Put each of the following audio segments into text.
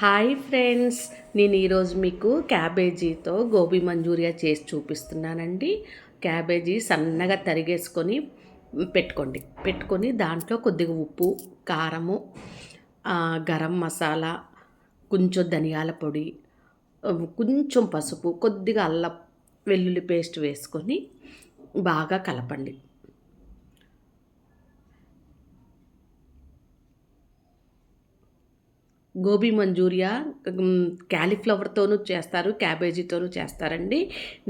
Hi friends నేను ఈరోజు మీకు క్యాబేజీతో గోబీ మంచూరియా చేసి చూపిస్తున్నానండి. క్యాబేజీ సన్నగా తరిగేసుకొని పెట్టుకోండి. పెట్టుకొని దాంట్లో కొద్దిగా ఉప్పు కారము గరం మసాలా కొంచెం ధనియాల పొడి కొంచెం పసుపు కొద్దిగా అల్లం వెల్లుల్లి పేస్ట్ వేసుకొని బాగా కలపండి. గోబీ మంచూరియా క్యాలీఫ్లవర్తోనూ చేస్తారు క్యాబేజీతోనూ చేస్తారండి.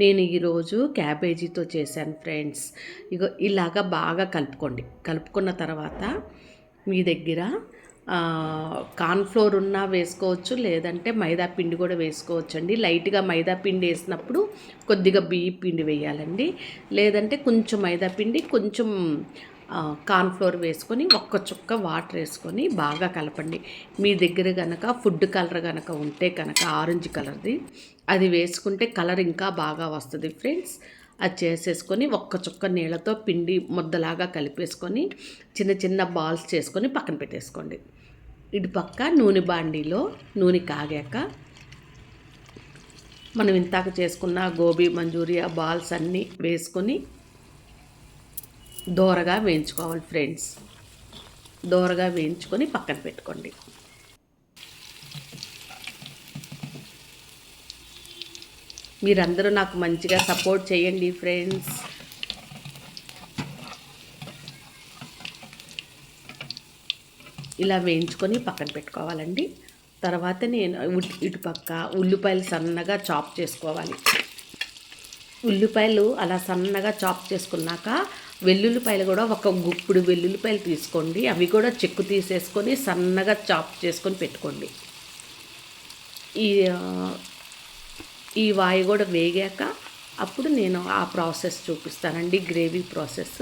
నేను ఈరోజు క్యాబేజీతో చేశాను ఫ్రెండ్స్. ఇగో ఇలాగా బాగా కలుపుకోండి. కలుపుకున్న తర్వాత మీ దగ్గర కార్న్ఫ్లోర్ ఉన్నా వేసుకోవచ్చు లేదంటే మైదా పిండి కూడా వేసుకోవచ్చు అండి లైట్గా మైదా పిండి వేసినప్పుడు కొద్దిగా బియ్య పిండి వేయాలండి. లేదంటే కొంచెం మైదా పిండి కొంచెం కార్న్ఫ్లోర్ వేసుకొని ఒక్క చుక్క వాటర్ వేసుకొని బాగా కలపండి. మీ దగ్గర కనుక ఫుడ్ కలర్ కనుక ఉంటే కనుక ఆరెంజ్ కలర్ది అది వేసుకుంటే కలర్ ఇంకా బాగా వస్తుంది ఫ్రెండ్స్. అది చేసేసుకొని ఒక్క చుక్క నీళ్ళతో పిండి ముద్దలాగా కలిపేసుకొని చిన్న చిన్న బాల్స్ చేసుకొని పక్కన పెట్టేసుకోండి. ఇటు పక్క నూనె బాండీలో నూనె కాగాక మనం ఇంతాక చేసుకున్న గోబీ మంచూరియా బాల్స్ అన్నీ వేసుకొని దోరగా వేయించుకోవాలి ఫ్రెండ్స్. దోరగా వేయించుకొని పక్కన పెట్టుకోండి. మీరందరూ నాకు మంచిగా సపోర్ట్ చేయండి ఫ్రెండ్స్. ఇలా వేయించుకొని పక్కన పెట్టుకోవాలండి. తర్వాత నేను ఇటుపక్క ఉల్లిపాయలు సన్నగా చాప్ చేసుకోవాలి. ఉల్లిపాయలు అలా సన్నగా చాప్ చేసుకున్నాక వెల్లుల్లిపాయలు కూడా ఒక గుప్పుడు వెల్లుల్లిపాయలు తీసుకోండి. అవి కూడా చెక్కు తీసేసుకొని సన్నగా చాప్ చేసుకొని పెట్టుకోండి. ఈ ఈ వాయి కూడా వేగాక అప్పుడు నేను ఆ ప్రాసెస్ చూపిస్తానండి గ్రేవీ ప్రాసెస్.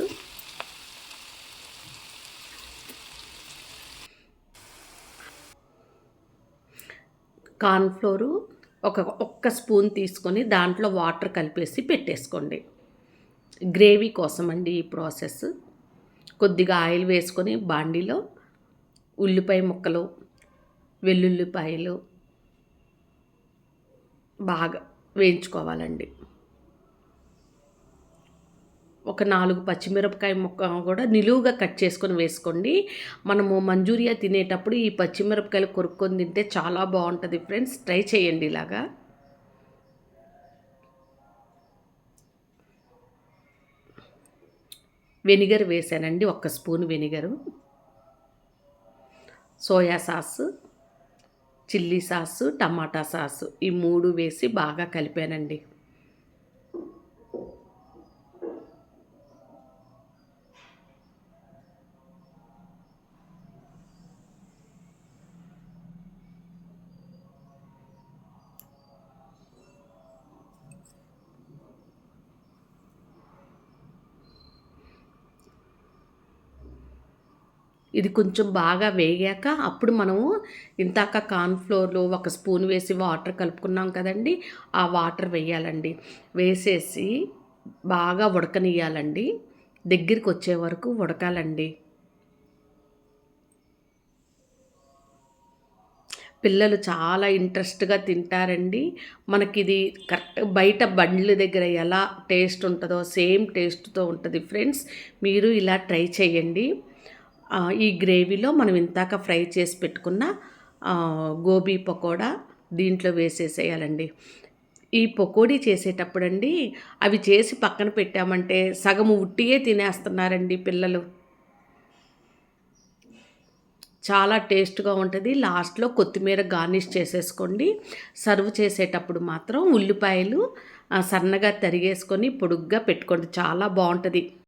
కార్న్ఫ్లోరు ఒక ఒక్క స్పూన్ తీసుకొని దాంట్లో వాటర్ కలిపేసి పెట్టేసుకోండి. గ్రేవీ కోసం అండి ఈ ప్రాసెస్. కొద్దిగా ఆయిల్ వేసుకొని బాండీలో ఉల్లిపాయ ముక్కలు వెల్లుల్లిపాయలు బాగా వేయించుకోవాలండి. ఒక నాలుగు పచ్చిమిరపకాయ ముక్క కూడా నిలువుగా కట్ చేసుకొని వేసుకోండి. మనము మంజూరియా తినేటప్పుడు ఈ పచ్చిమిరపకాయలు కొరుక్కొని తింటే చాలా బాగుంటుంది ఫ్రెండ్స్. ట్రై చేయండి ఇలాగా. వెనిగర్ వేసానండి ఒక్క spoon vinegar. Soya sauce chilli sauce tomato sauce ఈ మూడు వేసి బాగా కలిపానండి. ఇది కొంచెం బాగా వేగాక అప్పుడు మనము ఇంతాక కార్న్ఫ్లోర్లో ఒక స్పూన్ వేసి వాటర్ కలుపుకున్నాం కదండి ఆ వాటర్ వేయాలండి. వేసేసి బాగా ఉడకనియాలండి దగ్గరికి వచ్చే వరకు ఉడకాలండి. పిల్లలు చాలా ఇంట్రెస్ట్గా తింటారండి. మనకి ఇది కరెక్ట్ బయట బండ్ల దగ్గర ఎలా టేస్ట్ ఉంటుందో సేమ్ టేస్ట్తో ఉంటుంది ఫ్రెండ్స్. మీరు ఇలా ట్రై చేయండి. ఈ గ్రేవీలో మనం ఇంతాక ఫ్రై చేసి పెట్టుకున్న గోబీ పకోడా దీంట్లో వేసేసేయాలండి. ఈ పకోడీ చేసేటప్పుడండి అవి చేసి పక్కన పెట్టామంటే సగము ఉట్టియే తినేస్తున్నారండి పిల్లలు. చాలా టేస్ట్గా ఉంటుంది. లాస్ట్లో కొత్తిమీర గార్నిష్ చేసేసుకోండి. సర్వ్ చేసేటప్పుడు మాత్రం ఉల్లిపాయలు సన్నగా తరిగేసుకొని పొడుగ్గా పెట్టుకోండి. చాలా బాగుంటుంది